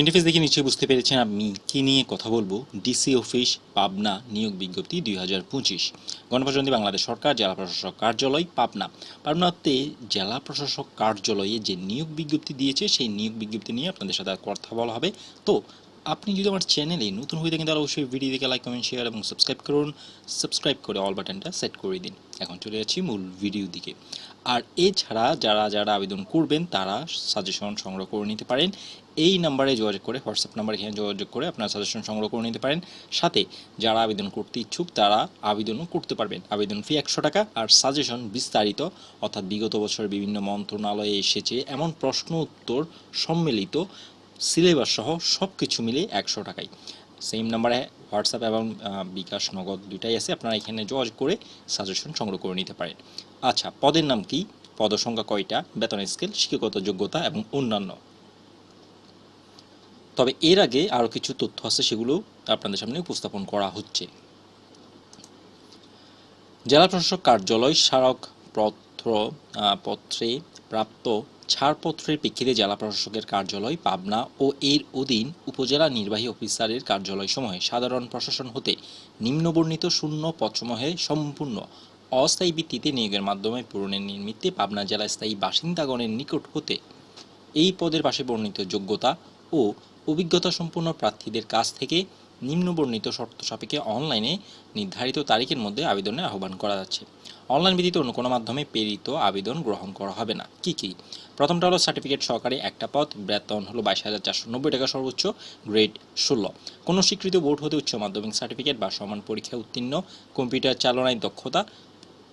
Interface দেখে নিশ্চয়ই বুঝতে পেরেছেন আমি কী নিয়ে কথা বলব? ডিসি অফিস পাবনা নিয়োগ বিজ্ঞপ্তি দুই হাজার পঁচিশ। গণপ্রজাতন্ত্রী বাংলাদেশ সরকার, জেলা প্রশাসক কার্যালয়, পাবনা। পাবনাতে জেলা প্রশাসক কার্যালয়ে যে নিয়োগ বিজ্ঞপ্তি দিয়েছে, সেই নিয়োগ বিজ্ঞপ্তি নিয়ে আপনাদের সাথে কথা বলা হবে। তো আপনি যদি আমার চ্যানেলে নতুন হয়ে থাকেন, তাহলে অবশ্যই ভিডিও দেখে লাইক কমেন্ট শেয়ার এবং সাবস্ক্রাইব করুন। সাবস্ক্রাইব করে অল বাটনটা সেট করে দিন। এখন চলে যাচ্ছি মূল ভিডিও দিকে। আর এছাড়া যারা যারা আবেদন করবেন, তারা সাজেশন সংগ্রহ করে নিতে পারেন। এই নাম্বারে যোগাযোগ করে হোয়াটসঅ্যাপ নাম্বারে এখানে যোগাযোগ করে আপনারা সাজেশন সংগ্রহ করে নিতে পারেন। সাথে যারা আবেদন করতে ইচ্ছুক, তারা আবেদনও করতে পারবেন। আবেদন ফি একশো টাকা আর সাজেশন বিস্তারিত, অর্থাৎ বিগত বছর বিভিন্ন মন্ত্রণালয়ে এসেছে এমন প্রশ্ন উত্তর সম্মিলিত সিলেবাস সহ সব কিছু মিলে একশো টাকায়। সেম নাম্বারে হোয়াটসঅ্যাপ এবং বিকাশ নগদ দুইটাই আছে, আপনারা এখানে যোগাযোগ করে সাজেশন সংগ্রহ করে নিতে পারেন। আচ্ছা পদের নাম কি? পদসংখ্যা কয়টা? বেতন স্কেল, শিক্ষাগত যোগ্যতা এবং অন্যান্য। তবে এর আগে আরও কিছু তথ্য আছে, সেগুলো আপনাদের সামনে উপস্থাপন করা হচ্ছে। জেলা প্রশাসক কার্যালয় স্মারক পত্র পত্রে প্রাপ্ত ছাড়পত্রের প্রেক্ষিতে জেলা প্রশাসকের কার্যালয়, পাবনা ও এর অধীন উপজেলা নির্বাহী অফিসারের কার্যালয় সমূহে সাধারণ প্রশাসন হতে নিম্নবর্ণিত শূন্য পদসমূহে সম্পূর্ণ অস্থায়ী ভিত্তিতে নিয়োগের মাধ্যমে পূরণের নিমিত্তে পাবনা জেলা স্থায়ী বাসিন্দাগণের নিকট হতে এই পদের পাশে বর্ণিত যোগ্যতা ও অভিজ্ঞতা সম্পন্ন প্রার্থীদের কাছ থেকে নিম্নবর্ণিত শর্ত সাপেক্ষে অনলাইনে নির্ধারিত তারিখের মধ্যে আবেদনের আহ্বান করা যাচ্ছে। অনলাইন ব্যতীত অন্য কোনো মাধ্যমে প্রেরিত আবেদন গ্রহণ করা হবে না। কি কি? প্রথমটা হলো সার্টিফিকেট সহকারে একটা পদ বেতন হলো বাইশ হাজার চারশো নব্বই টাকা সর্বোচ্চ, গ্রেড ষোলো। কোনো স্বীকৃত বোর্ড হতে উচ্চ মাধ্যমিক সার্টিফিকেট বা সমান পরীক্ষায় উত্তীর্ণ, কম্পিউটার চালনায় দক্ষতা,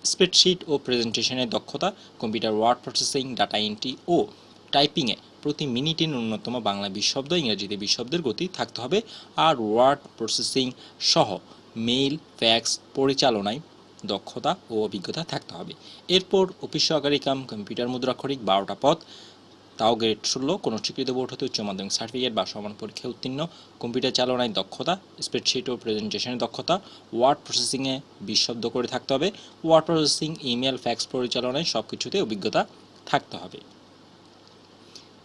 স্প্রেডশিট ও প্রেজেন্টেশনের দক্ষতা, computer word processing, data entry ও টাইপিংয়ে প্রতি মিনিটে ন্যূনতম বাংলা বিশ শব্দ ইংরেজিতে বিশ শব্দের গতি থাকতে হবে আর ওয়ার্ড প্রসেসিং সহ মেইল ফ্যাক্স পরিচালনায় দক্ষতা ও অভিজ্ঞতা থাকতে হবে। এরপর অফিস সহকারী কাম কম্পিউটার মুদ্রাক্ষরিক বারোটা পথ, তাও গ্রেড ষোলো, কোনো স্বীকৃত বোর্ড হতে উচ্চ মাধ্যমিক সার্টিফিকেট বা সমান পরীক্ষায় উত্তীর্ণ কম্পিউটার চালনায় দক্ষতা স্প্রেডশিট ও প্রেজেন্টেশনের দক্ষতা ওয়ার্ড প্রসেসিংয়ে বিশ শব্দ করে থাকতে হবে ওয়ার্ড প্রসেসিং ইমেল ফ্যাক্স পরিচালনায় সব কিছুতে অভিজ্ঞতা থাকতে হবে।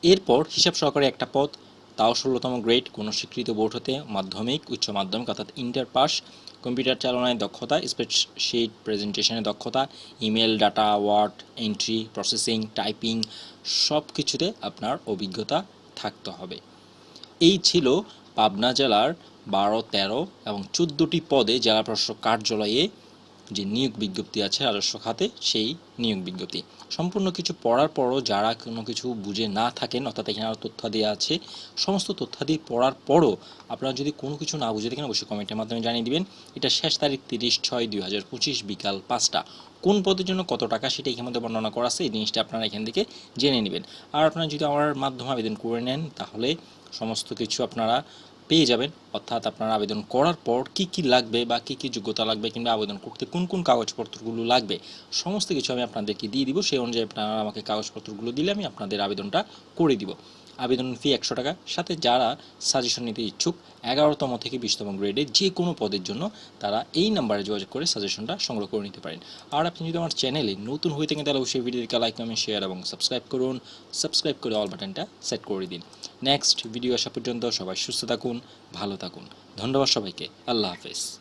এরপর হিসাব সহকারে একটা পদ, তাও ষোলোতম গ্রেড, কোনো স্বীকৃত বোর্ড হতে মাধ্যমিক, উচ্চ মাধ্যমিক অর্থাৎ ইন্টার পাস কম্পিউটার চালনায় দক্ষতা স্প্রেডশিট প্রেজেন্টেশনের দক্ষতা email data word entry processing typing সব কিছুতে আপনার অভিজ্ঞতা থাকতে হবে। এই ছিল পাবনা জেলার বারো, তেরো এবং চোদ্দোটি পদে জেলা প্রশাসক কার্যালয়ে যে নিয়োগ বিজ্ঞপ্তি আছে রাজস্ব খাতে, সেই নিয়োগ বিজ্ঞপ্তি। সম্পূর্ণ কিছু পড়ার পরও যারা কোনো কিছু বুঝে না থাকেন, অর্থাৎ এখানে আরও তথ্যাদি আছে, সমস্ত তথ্যাদি পড়ার পরও আপনারা যদি কোনো কিছু না বুঝে থাকেন, অবশ্যই কমেন্টের মাধ্যমে জানিয়ে দিবেন। এটা শেষ তারিখ তিরিশ ছয় দুই হাজার পঁচিশ বিকাল পাঁচটা। কোন পদের জন্য কত টাকা সেটা এখানে মধ্যে বর্ণনা করা আছে, এই জিনিসটা আপনারা এখান থেকে জেনে নেবেন। আর আপনারা যদি আমার মাধ্যমে আবেদন করে নেন, তাহলে সমস্ত কিছু আপনারা পেয়ে যাবেন। অর্থাৎ আপনারা আবেদন করার পর কি কি লাগবে বা কি কি যোগ্যতা লাগবে কিংবা আবেদন করতে কোন কোন কাগজপত্রগুলো লাগবে, সমস্ত কিছু আমি আপনাদেরকে দিয়ে দিব। সেই অনুযায়ী আপনারা আমাকে কাগজপত্রগুলো দিলে আমি আপনাদের আবেদনটা করে দিব। আবেদন ফি একশো টাকা। সাথে যারা সাজেশন নিতে ইচ্ছুক এগারোতম থেকে বিশতম গ্রেডে যে কোনো পদের জন্য তারা এই নাম্বারে যোগাযোগ করে সাজেশনটা সংগ্রহ করে নিতে পারেন। আর আপনি যদি আমার চ্যানেলে নতুন হয়ে থাকেন, তাহলে অবশ্যই ভিডিওটিকে লাইক কমেন্ট শেয়ার এবং সাবস্ক্রাইব করুন। সাবস্ক্রাইব করে অল বাটনটা সেট করে দিন। নেক্সট ভিডিও আসা পর্যন্ত সবাই সুস্থ থাকুন, ভালো থাকুন। ধন্যবাদ সবাইকে। আল্লাহ হাফেজ।